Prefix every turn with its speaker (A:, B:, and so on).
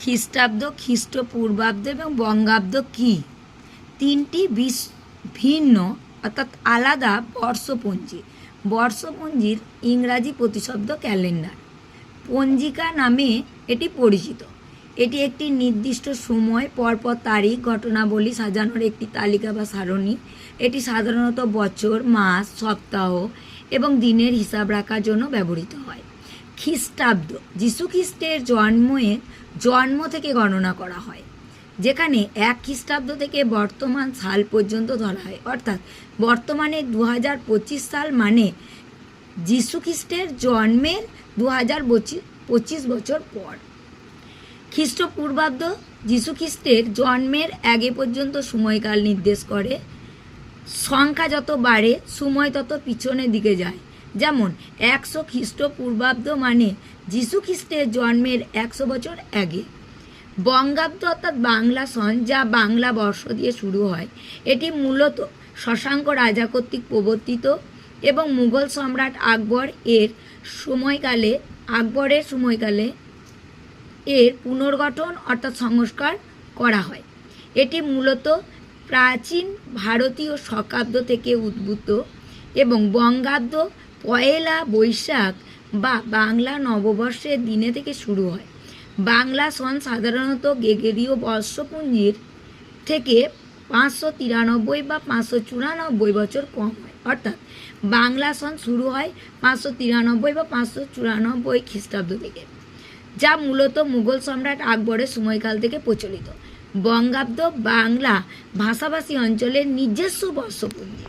A: খ্রিস্টাব্দ খ্রিস্টপূর্বাব্দ এবং বঙ্গাব্দ কি? তিনটি বিশ, ভিন্ন, অর্থাৎ আলাদা বর্ষপঞ্জি। বর্ষপঞ্জির ইংরাজি প্রতিশব্দ ক্যালেন্ডার। পঞ্জিকা নামে এটি পরিচিত। এটি একটি নির্দিষ্ট সময়, পরপর তারিখ, ঘটনাবলী সাজানোর একটি তালিকা বা সারণী। এটি সাধারণত বছর, মাস, সপ্তাহ এবং দিনের হিসাব রাখার জন্য ব্যবহৃত হয়। খ্রিস্টাব্দ, যীশুখ্রিস্টের জন্মের জন্ম থেকে গণনা করা হয়, যেখানে এক খ্রিস্টাব্দ থেকে বর্তমান সাল পর্যন্ত ধরা হয়। অর্থাৎ বর্তমানে দু সাল মানে যীশুখ্রিস্টের জন্মের দু হাজার পঁচিশ বছর পর। খ্রিস্টপূর্বাব্দ যীশুখ্রিস্টের জন্মের আগে পর্যন্ত সময়কাল নির্দেশ করে, সংখ্যা যত বাড়ে, সময় তত পিছনের দিকে যায়। যেমন, একশো খ্রিস্টপূর্বাব্দ মানে যীশুখ্রিস্টের জন্মের একশো বছর আগে। বঙ্গাব্দ অর্থাৎ বাংলা সন, যা বাংলা বর্ষ দিয়ে শুরু হয়, এটি মূলত শশাঙ্ক রাজা কর্তৃক প্রবর্তিত এবং মুঘল সম্রাট আকবর এর সময়কালে, আকবরের সময়কালে এর পুনর্গঠন অর্থাৎ সংস্কার করা হয়। এটি মূলত প্রাচীন ভারতীয় শকাব্দ থেকে উদ্ভূত এবং বঙ্গাব্দ পয়লা বৈশাখ বা বাংলা নববর্ষের দিনে থেকে শুরু হয়। বাংলা সন সাধারণত গেগেরীয় বর্ষপুঞ্জির থেকে পাঁচশো তিরানব্বই বা পাঁচশো চুরানব্বই বছর কম হয়। অর্থাৎ বাংলা সন শুরু হয় পাঁচশো তিরানব্বই বা পাঁচশো চুরানব্বই খ্রিস্টাব্দ থেকে, যা মূলত মুঘল সম্রাট আকবরের সময়কাল থেকে প্রচলিত। বঙ্গাব্দ বাংলা ভাষাভাষী অঞ্চলের নিজস্ব বর্ষপঞ্জি।